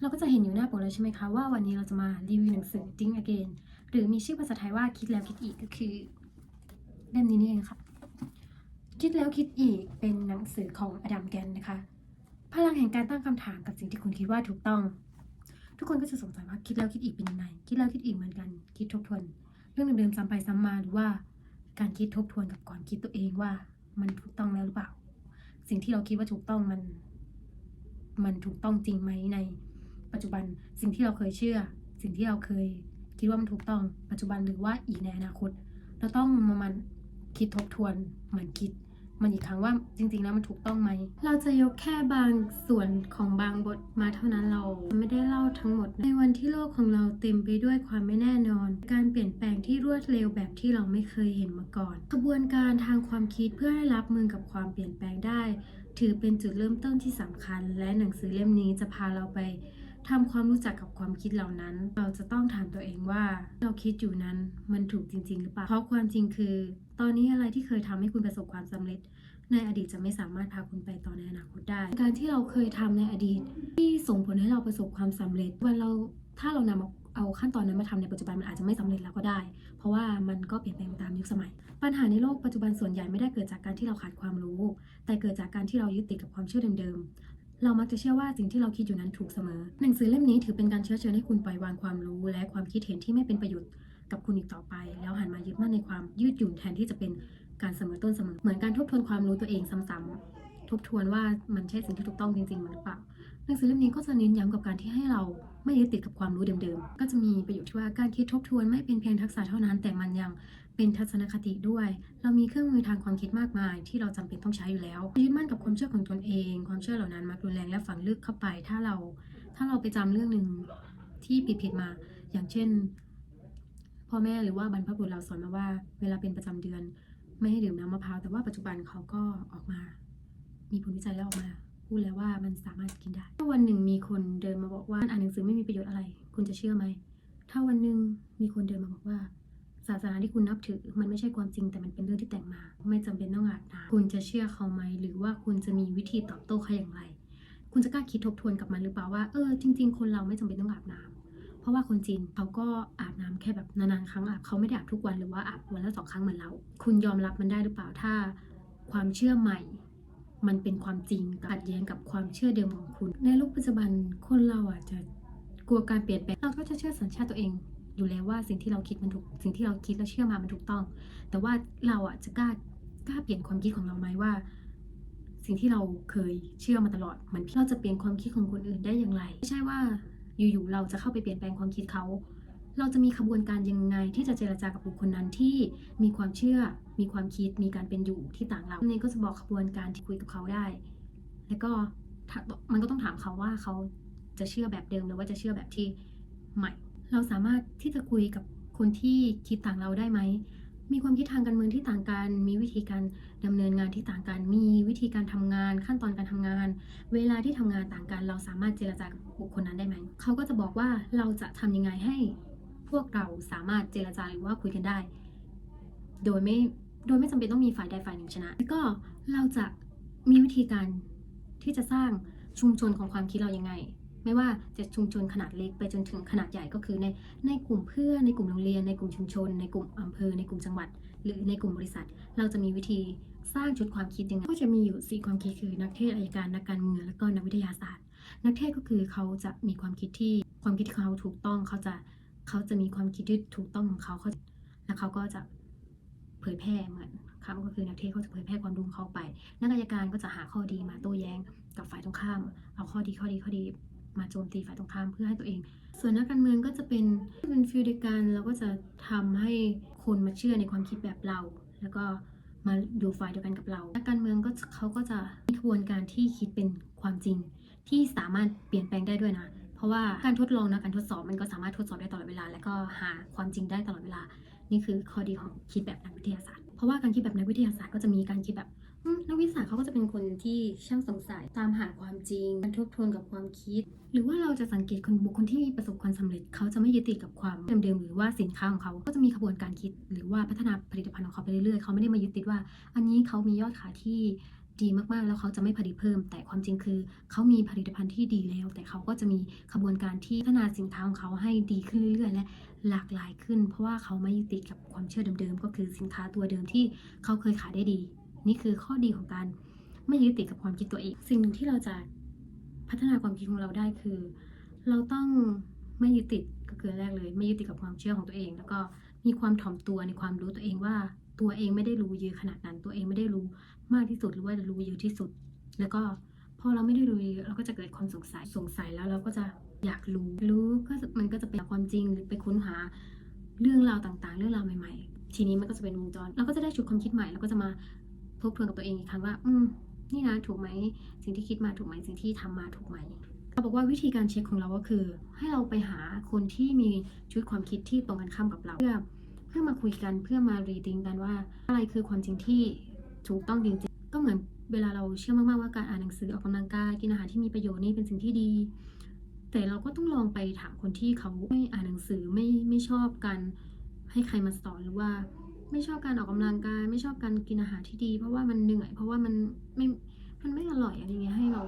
เราก็จะเห็นอยู่หน้าปกแล้วใช่ไหมคะว่าวันนี้เราจะมารีวิวหนังสือ Think Again หรือมีชื่อภาษาไทยว่าคิดแล้วคิดอีกก็คือเล่มนี้นี่เองค่ะ คิดแล้วคิดอีกเป็นหนังสือของอดัมแกนนะคะ พลังแห่งการตั้งคำถามกับสิ่งที่คุณคิดว่าถูกต้อง ทุกคนก็จะสงสัยว่าคิดแล้วคิดอีกเป็นยังไงคิดแล้วคิดอีกเหมือนกัน คิดทบทวน เรื่องเดิมๆซ้ำไปซ้ำมาหรือว่า การคิดทบทวนกับความคิดตัวเองว่า มันถูกต้องแล้วหรือเปล่า สิ่งที่เราคิดว่าถูกต้องมัน มันถูกต้องจริงไหมใน ปัจจุบันสิ่งที่เราเคยเชื่อ สิ่งที่เราเคยคิดว่ามันถูกต้อง ปัจจุบันหรือว่าอีกในอนาคต เราต้องมามันคิดทบทวนมันคิด มันอีกครั้งว่าจริง ๆ แล้วมันถูกต้องไหม เราจะยกแค่บางส่วนของบางบทมาเท่านั้นเราไม่ได้เล่าทั้งหมด ในวันที่โลกของเราเต็มไปด้วยความไม่แน่นอน การเปลี่ยนแปลงที่รวดเร็วแบบที่เราไม่เคยเห็นมาก่อนกระบวนการทางความคิดเพื่อให้รับมือกับความเปลี่ยนแปลงได้ ถือเป็นจุดเริ่มต้นที่สำคัญ และหนังสือเล่มนี้จะพาเราไป ทำความรู้จักกับความคิดเหล่านั้น เราจะต้องถามตัวเองว่า เราคิดอยู่นั้นมันถูกจริง ๆ หรือเปล่า เพราะความจริงคือ ตอนนี้อะไรที่เคยทำให้คุณประสบความสำเร็จ ในอดีตจะไม่สามารถพาคุณไปต่อในอนาคตได้ การที่เราเคยทำในอดีต ที่ส่งผลให้เราประสบความสำเร็จ วันเราถ้าเรานำเอาเอาขั้นตอนนั้นมาทำในปัจจุบันมันอาจจะไม่สำเร็จแล้วก็ได้ เพราะว่ามันก็เปลี่ยนแปลงตามยุคสมัย ปัญหาในโลกปัจจุบันส่วนใหญ่ไม่ได้เกิดจากการที่เราขาดความรู้ แต่เกิดจากการที่เรายึดติดกับความเชื่อเดิมๆ เรามักจะเชื่อว่าสิ่งที่เราคิดอยู่นั้นถูกเสมอ หนังสือเล่มนี้ถือเป็นการเชื้อเชิญให้คุณปล่อยวางความรู้ และความคิดเห็นที่ไม่เป็นประโยชน์กับคุณอีกต่อไป แล้วหันมายึดมั่นในความยืดหยุ่นแทนที่จะเป็นการเสมอต้นเสมอ เหมือนการทบทวนความรู้ตัวเองซ้ำๆทบทวนว่ามันใช่สิ่งที่ถูกต้องจริงๆหรือเปล่าหนังสือเล่มนี้ก็จะเน้นย้ำกับการที่ให้เราไม่ยึดติดกับความรู้เดิมๆ ก็จะมีประโยชน์ที่ว่าการคิดทบทวนไม่เป็นเพียงทักษะเท่านั้น แต่มันยัง เป็นทัศนคติด้วย เรามีเครื่องมือทางความคิดมากมาย ที่เราจำเป็นต้องใช้อยู่แล้วยึดมั่นกับความเชื่อของตนเอง ความเชื่อเหล่านั้นมักรุนแรงและฝังลึกเข้าไป ถ้าเราถ้าเราไปจำเรื่องหนึ่งที่ผิดๆมา อย่างเช่น พ่อแม่หรือว่าบรรพบุรุษเราสอนมาว่า เวลาเป็นประจำเดือน ไม่ให้ดื่มน้ำมะพร้าวแต่ว่าปัจจุบันเขาก็ออกมา มีผลวิจัยแล้วออกมาพูดแล้วว่ามันสามารถกินได้ ถ้าวันหนึ่งมีคนเดินมาบอกว่าอ่านหนังสือไม่มีประโยชน์อะไร คุณจะเชื่อไหม ถ้าวันหนึ่งมีคนเดินมาบอกว่า ศาสนาที่คุณนับถือ มันไม่ใช่ความจริงแต่มันเป็นเรื่องที่แต่งมา ไม่จำเป็นต้องอาบน้ำคุณจะเชื่อเขาไหม หรือว่าคุณจะมีวิธีตอบโต้เขาอย่างไร คุณจะกล้าคิดทบทวนกับมันหรือเปล่าว่าเออจริง ๆ คนเราไม่จำเป็นต้องอาบน้ำเพราะว่าคนจีนเขาก็อาบน้ำแค่แบบนานๆครั้งอาบเขาไม่ได้อาบทุกวันหรือว่าอาบวันละสองครั้งเหมือนเรา คุณยอมรับมันได้หรือเปล่าถ้าความเชื่อใหม่มันเป็นความจริงขัดแย้งกับความเชื่อเดิมของคุณ ในโลกปัจจุบันคนเราอาจจะกลัวการเปลี่ยนแปลงเราก็จะเชื่อสัญชาติตัวเอง อยู่แล้วว่าสิ่งที่เราคิดมันถูกสิ่งที่เราคิดและเชื่อมามันถูกต้อง แต่ว่าเราอะจะกล้ากล้าเปลี่ยนความคิดของเราไหมว่า สิ่งที่เราเคยเชื่อมาตลอดมันเราจะเปลี่ยนความคิดของคนอื่นได้อย่างไรไม่ใช่ว่าอยู่ๆเราจะเข้าไปเปลี่ยนแปลงความคิดเขาเราจะมีขบวนการยังไงที่จะเจรจากับบุคคลนั้นที่มีความเชื่อ มีความคิด มีการเป็นอยู่ที่ต่างเราเนี่ก็จะบอกขบวนการที่คุยกับเขาได้ แล้วก็มันก็ต้องถามเขาว่าเขาจะเชื่อแบบเดิมหรือว่าจะเชื่อแบบที่ใหม่ เราสามารถที่จะคุยกับคนที่คิดต่างเราได้ไหม มีความคิดทางการเมืองที่ต่างกัน มีวิธีการดำเนินงานที่ต่างกัน มีวิธีการทำงาน ขั้นตอนการทำงาน เวลาที่ทำงานต่างกัน เราสามารถเจรจากับบุคคลนั้นได้ไหม เขาก็จะบอกว่าเราจะทำยังไงให้ พวกเราสามารถเจรจาหรือว่าคุยกันได้ โดยไม่ โดยไม่จำเป็นต้องมีฝ่ายใดฝ่ายหนึ่งชนะ แล้วก็เราจะมีวิธีการที่จะสร้างชุมชนของความคิดเรายังไง ไม่ว่าจะชุมชนขนาดเล็กไปจนถึงขนาดใหญ่ก็คือในในกลุ่มเพื่อนในกลุ่มโรงเรียน ในกลุ่มชุมชน ในกลุ่มอำเภอ ในกลุ่มจังหวัด หรือในกลุ่มบริษัท เราจะมีวิธีสร้างชุดความคิดยังไงก็จะมีอยู่สี่ความคิดคือนักเทศอัยการนักการเมืองแล้วก็นักวิทยาศาสตร์ นักเทศก็คือเขาจะมีความคิดที่ความคิดที่เขาถูกต้องเขาจะเขาจะมีความคิดที่ถูกต้องของเขาเขาแล้วเขาก็จะเผยแพร่เหมือนเขาก็คือนักเทศเขาจะเผยแพร่ความรู้ของเขาไป นักอัยการก็จะหาข้อดีมาโต้แย้งกับฝ่ายตรงข้าม เอาข้อดีข้อดีข้อดี มาโจมตีฝ่ายตรงข้ามเพื่อให้ตัวเอง ส่วนนักการเมืองก็จะเป็นเป็นฟิลเดียกันแล้วก็จะทำให้คนมาเชื่อในความคิดแบบเรา แล้วก็มาอยู่ฝ่ายเดียวกันกับเรานักการเมืองก็เขาก็จะมีกระบวนการที่คิดเป็นความจริง ที่สามารถเปลี่ยนแปลงได้ด้วยนะ เพราะว่าการทดลองนะการทดสอบมันก็สามารถทดสอบได้ตลอดเวลา แล้วก็หาความจริงได้ตลอดเวลา นี่คือข้อดีของคิดแบบนักวิทยาศาสตร์ เพราะว่าการคิดแบบนักวิทยาศาสตร์ก็จะมีการคิดแบบ นักวิทยาเขาก็จะเป็นคนที่ช่างสงสัยตามหาความจริงการทบทวนกับความคิด หรือว่าเราจะสังเกตคนบุคคลที่ประสบความสำเร็จเขาจะไม่ยึดติดกับความเดิมๆหรือว่าสินค้าของเขาก็จะมีขบวนการคิด หรือว่าพัฒนาผลิตภัณฑ์ของเขาไปเรื่อยๆเขาไม่ได้มายึดติดว่า อันนี้เขามียอดขายที่ดีมากๆ แล้วเขาจะไม่ผลิตเพิ่ม แต่ความจริงคือ เขามีผลิตภัณฑ์ที่ดีแล้ว แต่เขาก็จะมีขบวนการที่พัฒนาสินค้าของเขาให้ดีขึ้นเรื่อย ๆ และหลากหลายขึ้น เพราะว่าเขาไม่ยึดติดกับความเชื่อเดิมๆ ก็คือสินค้าตัวเดิมที่เขาเคยขายได้ดี นี่คือข้อดีของการไม่ยึดติดกับความคิดตัวเอง สิ่งหนึ่งที่เราจะพัฒนาความคิดของเราได้คือ เราต้องไม่ยึดติดก็คือแรกเลย ไม่ยึดติดกับความเชื่อของตัวเอง แล้วก็มีความถ่อมตัวในความรู้ตัวเองว่า ตัวเองไม่ได้รู้เยอะขนาดนั้น ตัวเองไม่ได้รู้มากที่สุดหรือว่ารู้เยอะที่สุด แล้วก็พอเราไม่ได้รู้เยอะเราก็จะเกิดความสงสัยสงสัยแล้วเราก็จะอยากรู้รู้ก็มันก็จะเป็นความจริงหรือไปค้นหาเรื่องราวต่างๆ เรื่องราวใหม่ ๆ ทีนี้มันก็จะเป็นวงจร เราก็จะได้ชุดความคิดใหม่เราก็จะมา ทบทวนกับตัวเองอีกครั้งว่า อืม นี่นะถูกไหม สิ่งที่คิดมาถูกไหม สิ่งที่ทำมาถูกไหมเขาบอกว่าวิธีการเช็คของเราก็คือ ให้เราไปหาคนที่มีชุดความคิดที่ตรงกันข้ามกับเรา เพื่อเพื่อมาคุยกันเพื่อมารีดิงกันว่า อะไรคือความจริงที่ถูกต้องจริงๆ ก็เหมือนเวลาเราเชื่อมากๆว่าการอ่านหนังสือออกกำลังกายกินอาหารที่มีประโยชน์นี่เป็นสิ่งที่ดี แต่เราก็ต้องลองไปถามคนที่เขาไม่อ่านหนังสือไม่ไม่ชอบการให้ใครมาสอนหรือว่า ไม่ชอบการออกกำลังกาย ไม่ชอบการกินอาหารที่ดี เพราะว่ามันเหนื่อย เพราะว่ามันไม่ มันไม่อร่อยอะไรเงี้ยให้เรา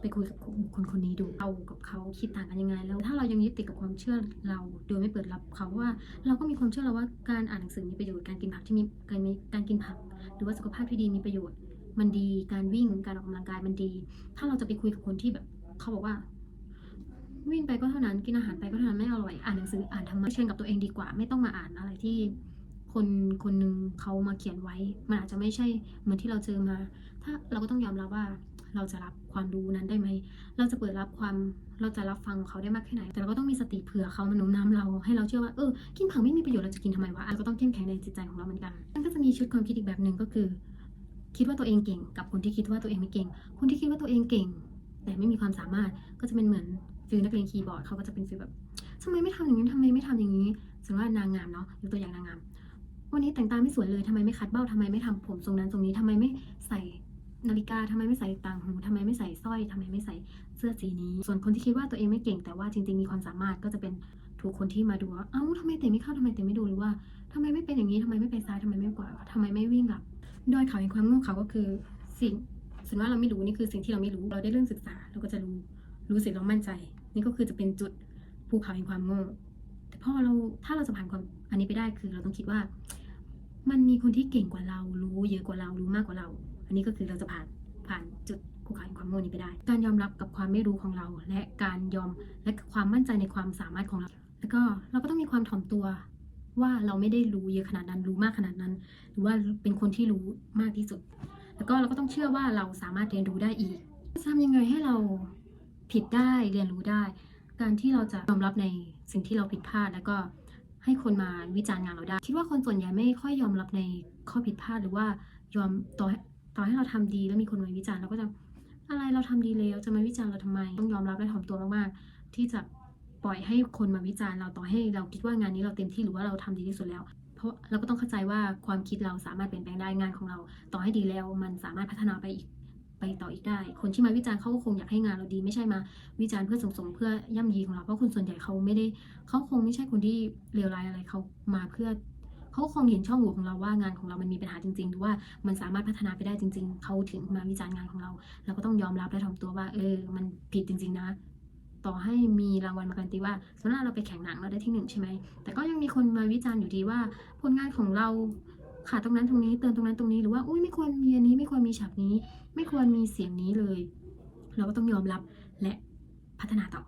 ไปคุยกับคนคนคนนี้ดูเรากับเขาคิดต่างกันยังไง แล้วถ้าเรายังยึดติดกับความเชื่อเรา โดยไม่เปิดรับเขาว่า เราก็มีความเชื่อเราว่าการอ่านหนังสือมีประโยชน์ การกินผักที่มีการมีการกินผัก หรือว่าสุขภาพที่ดีมีประโยชน์ มันดี การวิ่ง การออกกำลังกายมันดี ถ้าเราจะไปคุยกับคนที่แบบ เขาบอกว่า วิ่งไปก็เท่านั้น กินอาหารไปก็เท่านั้นไม่อร่อย อ่านหนังสืออ่านธรรมะเชิญกับตัวเองดีกว่า ไม่ต้องมาอ่านอะไรที่ คนคนหนึ่งเขามาเขียนไว้ มันอาจจะไม่ใช่เหมือนที่เราเจอมา ถ้าเราก็ต้องยอมรับว่าเราจะรับความรู้นั้นได้ไหม เราจะเปิดรับความ เราจะรับฟังเขาได้มากแค่ไหน แต่เราก็ต้องมีสติเผื่อเขามาโน้มน้าวเรา ให้เราเชื่อว่า เออ กินผักไม่มีประโยชน์ เราจะกินทำไมวะเราก็ต้องเข้มแข็งในจิตใจของเราเหมือนกันมันก็จะมีชุดความคิดอีกแบบหนึ่งก็คือ คิดว่าตัวเองเก่ง กับคนที่คิดว่าตัวเองไม่เก่ง คนที่คิดว่าตัวเองเก่ง แต่ไม่มีความสามารถ ก็จะเป็นเหมือนฟิลนักเรียนคีย์บอร์ด เขาก็จะเป็นฟิลแบบทำไมไม่ทำอย่างนี้ทำไมไม่ทำอย่างนี้สมมติว่านางงามเนาะ ยกตัวอย่างนางงาม วันนี้แต่งตาไม่สวยเลยทำไมไม่คัดเบ้าทำไมไม่ทำผมทรงนั้นทรงนี้ทำไมไม่ใส่นาฬิกาทำไมไม่ใส่ต่างหูทำไมไม่ใส่สร้อยทำไมไม่ใส่เสื้อสีนี้ ส่วนคนที่คิดว่าตัวเองไม่เก่งแต่ว่าจริง ๆ มีความสามารถก็จะเป็นถูกคนที่มาดูว่าเอ้าทำไมเตะไม่เข้าทำไมเตะไม่ดูหรือว่าทำไมไม่เป็นอย่างนี้ทำไมไม่ไปซ้ายทำไมไม่กวาทำไมไม่วิ่งหลับด้อยเขาแห่งความโง่เขาก็คือสิ่งส่วนว่าเราไม่รู้นี่คือสิ่งที่เราไม่รู้เราได้เรื่องศึกษาเราก็จะรู้รู้เสร็จเรามั่นใจ นี่ก็คือจะเป็นจุดภูเขาแห่งความโง่แต่พอเราถ้าเราจะผ่านความอันนี้ไปได้คือเราต้องคิดว่า มันมีคนที่เก่งกว่าเรา รู้เยอะกว่าเรา รู้มากกว่าเรา อันนี้ก็คือเราจะผ่าน ผ่านจุดภูเขาแห่งความโง่นี้ไปได้ การยอมรับกับความไม่รู้ของเรา และการยอม และความมั่นใจในความสามารถของเรา แล้วก็เราก็ต้องมีความถ่อมตัวว่าเราไม่ได้รู้เยอะขนาดนั้น รู้มากขนาดนั้น หรือว่าเป็นคนที่รู้มากที่สุด แล้วก็เราก็ต้องเชื่อว่าเราสามารถเรียนรู้ได้อีกจะทำยังไงให้เราผิดได้ เรียนรู้ได้ การที่เราจะยอมรับในสิ่งที่เราผิดพลาดแล้วก็ ให้คนมาวิจารณ์งานเราได้ คิดว่าคนส่วนใหญ่ไม่ค่อยยอมรับในข้อผิดพลาดหรือว่ายอมต่อต่อให้เราทำดีแล้วมีคนมาวิจารณ์เราก็จะอะไรเราทำดีแล้วจะมาวิจารณ์เราทำไม ต้องยอมรับและถ่อมตัวมากๆที่จะปล่อยให้คนมาวิจารณ์เราต่อให้เราคิดว่างานนี้เราเต็มที่หรือว่าเราทำดีที่สุดแล้ว เพราะเราก็ต้องเข้าใจว่าความคิดเราสามารถเปลี่ยนแปลงได้งานของเรา ต่อให้ดีแล้วมันสามารถพัฒนาไปอีก ไปต่ออีกได้ คนที่มาวิจารณ์เขาก็คงอยากให้งานเราดี ไม่ใช่มาวิจารณ์เพื่อส่งสมเพื่อย่ำยีของเรา เพราะคนส่วนใหญ่เขาไม่ได้เขาคงไม่ใช่คนที่เลวร้ายอะไรเขามาเพื่อเขาคงเห็นช่องโหว่ของเราว่างานของเรามันมีปัญหาจริงๆหรือว่ามันสามารถพัฒนาไปได้จริง ๆเขาถึงมาวิจารณ์งานของเรา เราก็ต้องยอมรับและถ่อมตัวว่า เออ มันผิดจริง ๆ นะ ต่อให้มีรางวัลมาการันตีว่าสมมติเราไปแข่งหนังเราได้ที่หนึ่งใช่ไหมแต่ก็ยังมีคนมาวิจารณ์อยู่ดีว่าผลงานของเรา ขาดตรงนั้นตรงนี้เติมตรงนั้นตรงนี้หรือว่าอุ้ยไม่ควรมีอันนี้ไม่ควรมีฉากนี้ ไม่ควรมีเสียงนี้เลย เราก็ต้องยอมรับและพัฒนาต่อ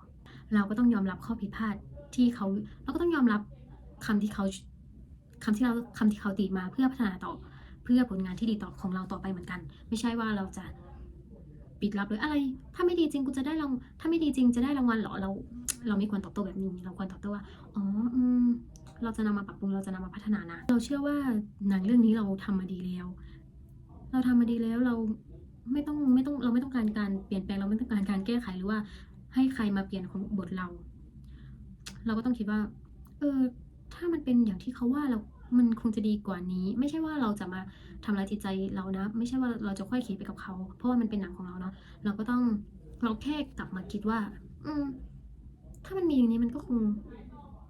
เราก็ต้องยอมรับข้อผิดพลาดที่เขาเราก็ต้องยอมรับคำที่เขาคำที่เราคำที่เขาตีมาเพื่อพัฒนาต่อ เพื่อผลงานที่ดีต่อของเราต่อไปเหมือนกัน ไม่ใช่ว่าเราจะปิดรับเลยอะไร ถ้าไม่ดีจริงกูจะได้รางถ้าไม่ดีจริงจะได้รางวัลเหรอเรา เราไม่ควรตอบโต้แบบนี้ เราควรตอบโต้ว่า อ๋อ อืม เราจะนำมาปรับปรุงเราจะนำมาพัฒนานะ เราเชื่อว่าหนังเรื่องนี้เราทำมาดีแล้ว เราทำมาดีแล้วเราไม่ต้องไม่ต้องเราไม่ต้องการการเปลี่ยนแปลงเราไม่ต้องการการแก้ไขหรือว่า ให้ใครมาเปลี่ยนของบทเรา เราก็ต้องคิดว่า เออ ถ้ามันเป็นอย่างที่เขาว่าเรา มันคงจะดีกว่านี้ ไม่ใช่ว่าเราจะมาทำร้ายจิตใจเรานะ ไม่ใช่ว่าเราจะค่อยเขียไปกับเขา เพราะว่ามันเป็นหนังของเราเนาะ เราก็ต้องเราแค่กลับมาคิดว่า อืม ถ้ามันมีอย่างนี้มันก็คง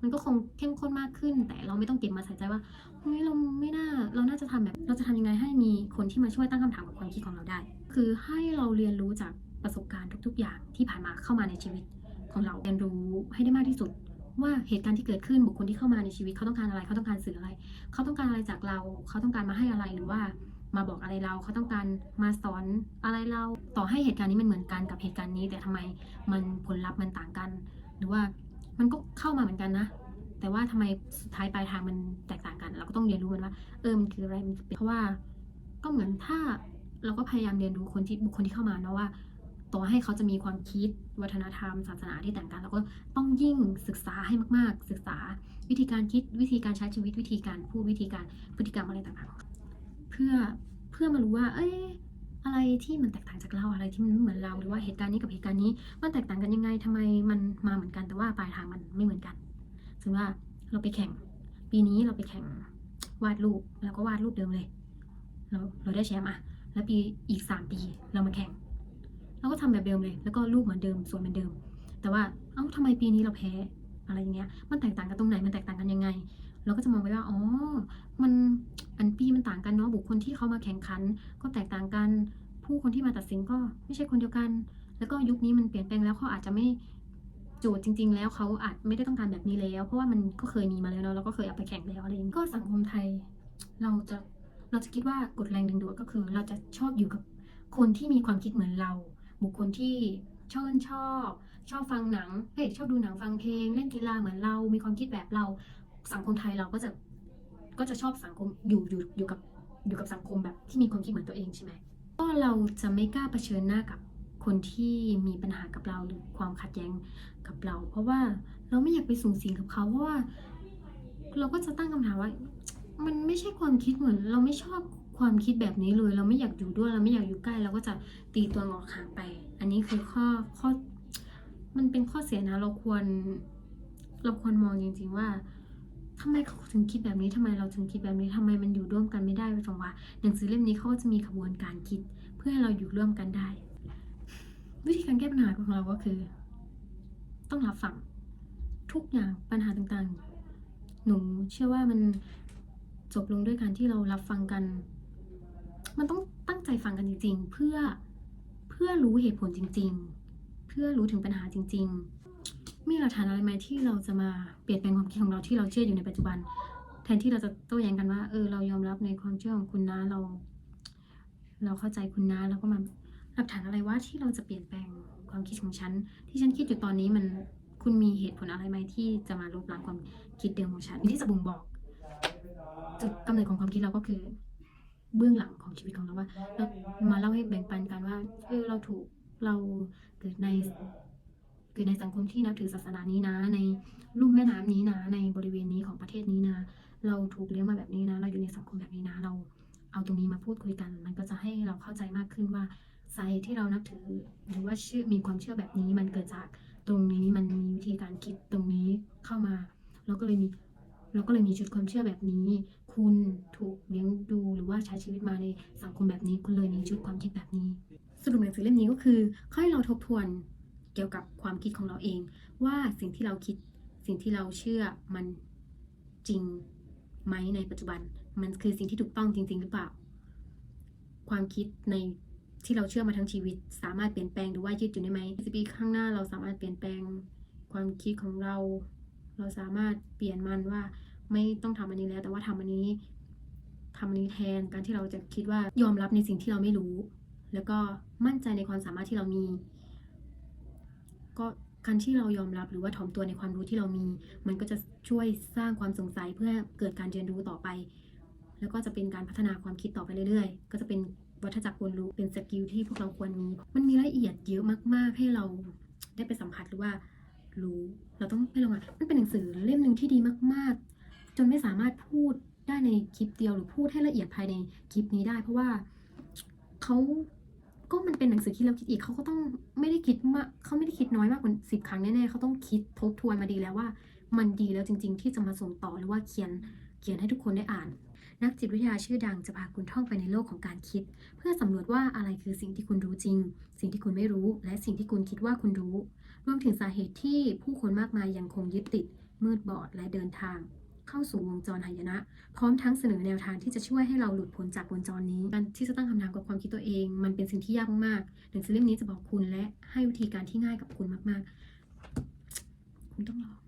มันก็คงเข้มข้นมากขึ้น แต่เราไม่ต้องเก็บมาใส่ใจว่าเฮ้ยเราไม่น่าเราน่าจะทำแบบ เราจะทำยังไงให้มีคนที่มาช่วยตั้งคำถามกับความคิดของเราได้ คือให้เราเรียนรู้จากประสบการณ์ทุก ๆ อย่างที่ผ่านมาเข้ามาในชีวิตของเราเรียนรู้ให้ได้มากที่สุด ว่าเหตุการณ์ที่เกิดขึ้นบุคคลที่เข้ามาในชีวิตเขาต้องการอะไรเขาต้องการสื่ออะไร เขาต้องการอะไรจากเรา เขาต้องการมาให้อะไรหรือว่ามาบอกอะไรเราเขาต้องการมาสอนอะไรเราต่อให้เหตุการณ์นี้มันเหมือนกันกับเหตุการณ์นี้ แต่ทำไมมันผลลัพธ์มันต่างกัน หรือว่า มันก็เข้ามาเหมือนกันนะ แต่ว่าทำไมสุดท้ายปลายทางมันแตกต่างกัน เราก็ต้องเรียนรู้มันว่าเออมันคืออะไรมันคือเพราะว่าก็เหมือนถ้าเราก็พยายามเรียนรู้คนที่บุคคลที่เข้ามาเนาะว่าต่อให้เขาจะมีความคิดวัฒนธรรม ศาสนาที่แต่างกันเราก็ต้องยิ่งศึกษาให้มาก ๆ ศึกษาวิธีการคิดวิธีการใช้ชีวิตวิธีการพูดวิธีการพฤติกรรมอะไรต่างๆ เพื่อเพื่อมารู้ว่า เอ้ย อะไรที่มันแตกต่างจากเราอะไรที่มันไม่เหมือนเราหรือว่าเหตุการณ์นี้กับเหตุการณ์นี้มันแตกต่างกันยังไงทำไมมันมาเหมือนกันแต่ว่าปลายทางมันไม่เหมือนกันสมมติว่าเราไปแข่ง ปีนี้เราไปแข่งวาดรูปแล้วก็วาดรูปเดิมเลย เราเราได้แชมป์อะแล้วปีอีกสามปีเรามาแข่งเราก็ทำแบบเดิมเลย แล้วก็รูปเหมือนเดิมสวยเหมือนเดิม แต่ว่าเอ้าทำไมปีนี้เราแพ้อะไรอย่างเงี้ยมันแตกต่างกันตรงไหนมันแตกต่างกันยังไง เราก็จะมองไปว่าอ๋อมันอันปีมันต่างกันเนาะบุคคลที่เขามาแข่งขัน ก็แตกต่างกันผู้คนที่มาตัดสินก็ไม่ใช่คนเดียวกัน แล้วก็ยุคนี้มันเปลี่ยนแปลงแล้วเขาอาจจะไม่โจทย์จริง ๆ แล้วเขาอาจไม่ได้ต้องการแบบนี้แล้ว เพราะว่ามันก็เคยมีมาแล้วเนาะเราก็เคยเอาไปแข่งแล้วอะไรอย่างนี้ก็สังคมไทย เราจะเราจะคิดว่ากฎแรงดึงดูดก็คือ เราจะชอบอยู่กับคนที่มีความคิดเหมือนเรา บุคคลที่ชอบชอบ ชอบฟังหนังเฮ้ยชอบดูหนังฟังเพลง เล่นกีฬาเหมือนเรา มีความคิดแบบเรา สังคมไทยเราก็จะก็จะชอบสังคมอยู่อยู่อยู่กับอยู่กับสังคมแบบที่มีความคิดเหมือนตัวเองใช่ไหมก็เราจะไม่กล้าเผชิญหน้ากับคนที่มีปัญหากับเราหรือความขัดแย้งกับเรา เพราะว่าเราไม่อยากไปสูงสิงกับเขาเพราะว่า เราก็จะตั้งคำถามว่า มันไม่ใช่ความคิดเหมือน เราไม่ชอบความคิดแบบนี้เลย เราไม่อยากอยู่ด้วย เราไม่อยากอยู่ใกล้ เราก็จะตีตัวงอกห่างไป อันนี้คือข้อข้อ มันเป็นข้อเสียนะ เราควร เราควรมองจริงๆว่า ทำไมเขาถึงคิดแบบนี้ทำไมเราถึงคิดแบบนี้ทำไมมันอยู่ร่วมกันไม่ได้ไปฟังว่าหนังสือเล่มนี้เขาก็จะมีขบวนการคิด เพื่อให้เราอยู่ร่วมกันได้ วิธีการแก้ปัญหาของเราก็คือ ต้องรับฟังทุกอย่างปัญหาต่างๆ หนูเชื่อว่ามันจบลงด้วยการที่เรารับฟังกัน มันต้องตั้งใจฟังกันจริง ๆ เพื่อเพื่อรู้เหตุผลจริง ๆ เพื่อรู้ถึงปัญหาจริง ๆ มีหลักฐานอะไรไหมที่เราจะมาเปลี่ยนแปลงความคิดของเราที่เราเชื่ออยู่ในปัจจุบัน แทนที่เราจะโต้แย้งกันว่า เออ เรายอมรับในความเชื่อของคุณนะเรา เราเข้าใจคุณนะแล้วก็มาหลักฐานอะไรว่าที่เราจะเปลี่ยนแปลงความคิดของฉัน ที่ฉันคิดอยู่ตอนนี้มันคุณมีเหตุผลอะไรไหมที่จะมาลบล้างความคิดเดิมของฉันที่จะบ่งบอกจุดกำเนิดของความคิดเราก็คือ เบื้องหลังของชีวิตของเราว่าเรามาเล่าให้แบ่งปันกันว่าเออเราถูกเราเกิดใน เกิดในสังคมที่นับถือศาสนานี้นะ ในลุ่มแม่น้ำนี้นะ ในบริเวณนี้ของประเทศนี้นะ เราถูกเลี้ยงมาแบบนี้นะ เราอยู่ในสังคมแบบนี้นะ เราเอาตรงนี้มาพูดคุยกัน มันก็จะให้เราเข้าใจมากขึ้นว่าสาเหตุที่เรานับถือ หรือว่าเชื่อมีความเชื่อแบบนี้ มันเกิดจากตรงนี้มันมีวิธีการคิดตรงนี้เข้ามา เราก็เลยมีเราก็เลยมีชุดความเชื่อแบบนี้ คุณถูกเลี้ยงดูหรือว่าใช้ชีวิตมาในสังคมแบบนี้ คุณเลยมีชุดความคิดแบบนี้ สรุปหนังสือเล่มนี้ก็คือให้เราทบทวน เกี่ยวกับความคิดของเราเอง ว่าสิ่งที่เราคิดสิ่งที่เราเชื่อมันจริงไหมในปัจจุบัน มันคือสิ่งที่ถูกต้องจริง ๆ หรือเปล่า ความคิดในที่เราเชื่อมาทั้งชีวิต สามารถเปลี่ยนแปลงหรือว่ายืดหยุ่นได้ไหมสิปีข้างหน้าเราสามารถเปลี่ยนแปลงความคิดของเรา เราสามารถเปลี่ยนมันว่าไม่ต้องทำอันนี้แล้ว แต่ว่าทำอันนี้ทำอันนี้แทนการที่เราจะคิดว่ายอมรับในสิ่งที่เราไม่รู้ แล้วก็มั่นใจในความสามารถที่เรามี ก็การที่เรายอมรับหรือว่าถ่อมตัวในความรู้ที่เรามี มันก็จะช่วยสร้างความสงสัยเพื่อเกิดการเรียนรู้ต่อไป แล้วก็จะเป็นการพัฒนาความคิดต่อไปเรื่อยๆ ก็จะเป็นวัฏจักรวนรู้เป็นสกิลที่พวกเราควรมี มันมีรายละเอียดเยอะมากๆ ให้เราได้ไปสัมผัสหรือว่ารู้ เราต้องไปลองอ่านมันเป็นหนังสือเล่มหนึ่งที่ดีมาก ๆ จนไม่สามารถพูดได้ในคลิปเดียวหรือพูดให้ละเอียดภายในคลิปนี้ได้ เพราะว่าเขา ก็มันเป็นหนังสือที่เราคิดอีกเขาก็ต้องไม่ได้คิดมากเขาไม่ได้คิดน้อยมากกว่าสิบครั้งแน่ๆเขาต้องคิดทบทวนมาดีแล้วว่า มันดีแล้วจริง ๆ ที่จะมาส่งต่อหรือว่าเขียนเขียนให้ทุกคนได้อ่าน นักจิตวิทยาชื่อดังจะพาคุณท่องไปในโลกของการคิด เพื่อสำรวจว่าอะไรคือสิ่งที่คุณรู้จริง สิ่งที่คุณไม่รู้ และสิ่งที่คุณคิดว่าคุณรู้ รวมถึงสาเหตุที่ผู้คนมากมายยังคงยึดติดมืดบอดและเดินทาง เข้าสู่วงจรหายนะ พร้อมทั้งเสนอแนวทางที่จะช่วยให้เราหลุดพ้นจากวงจรนี้การที่จะตั้งคำถามกับความคิดตัวเอง มันเป็นสิ่งที่ยากมากๆหนังสือเล่มนี้จะบอกคุณและให้วิธีการที่ง่ายกับคุณมากๆ คุณต้องลอง